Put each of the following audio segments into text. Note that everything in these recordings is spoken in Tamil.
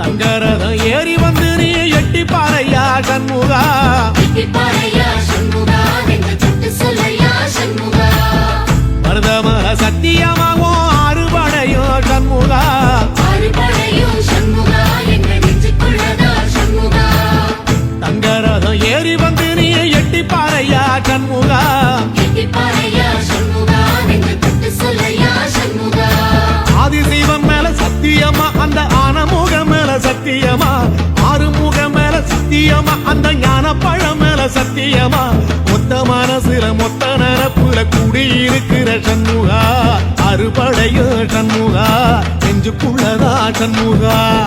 தங்கரதம் ஏறி வந்து நீ எட்டி பாறையா கண்முகா சத்தியமா? மொத்த மனசுல மொத்த நரப்புல குடியிருக்கிற சண்முகா. அறுபடையோ சண்முகா. நெஞ்சுக்குள்ளதா சண்முகா.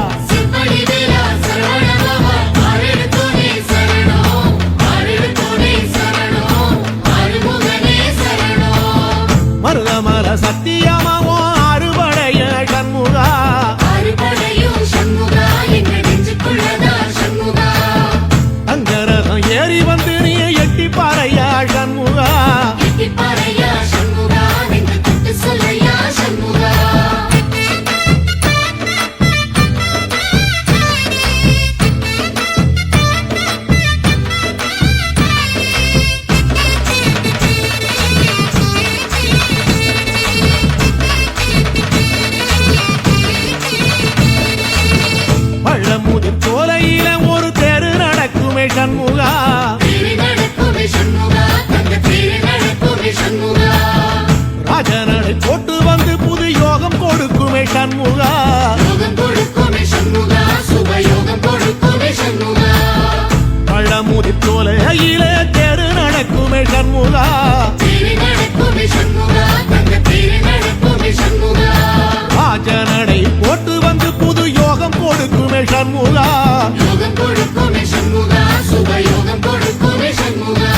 சண்முகா. யோகம் கொடுக்குமே சண்முகா சுப யோகம் கொடுக்குமே சண்முகா.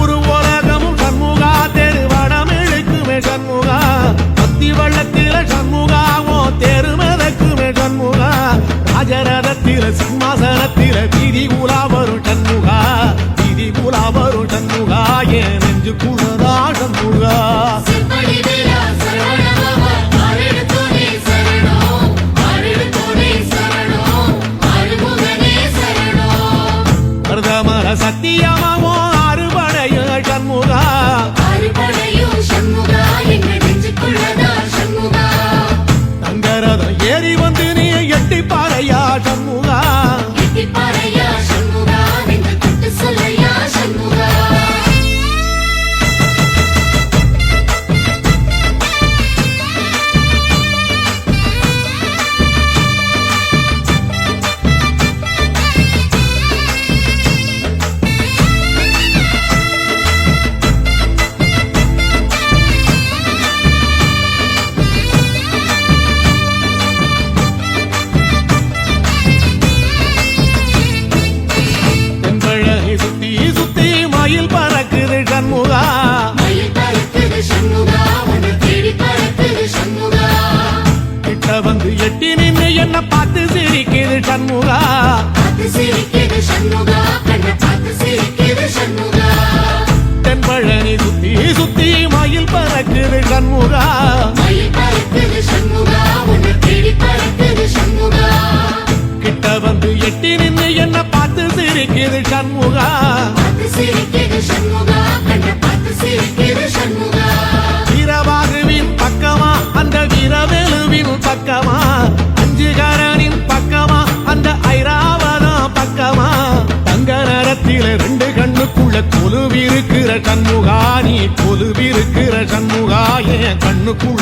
ஒரு உலகமும் சண்முகா தெருவடம் இழுக்குமே சண்முகா. பத்தி வள்ளத்தில சண்முகாவோ தெருமதக்குமே சண்முகா. ராஜரதத்தில சிம்மாசனத்தில் பறக்குது சண்முகா. கிட்ட வந்து எட்டி நின்று என்ன பார்த்து சிரிக்குது சண்முகா. வீரவாகுவின் பக்கமா அந்த வீரவேலுவின் பக்கமா. அஞ்சுகார சண்முகா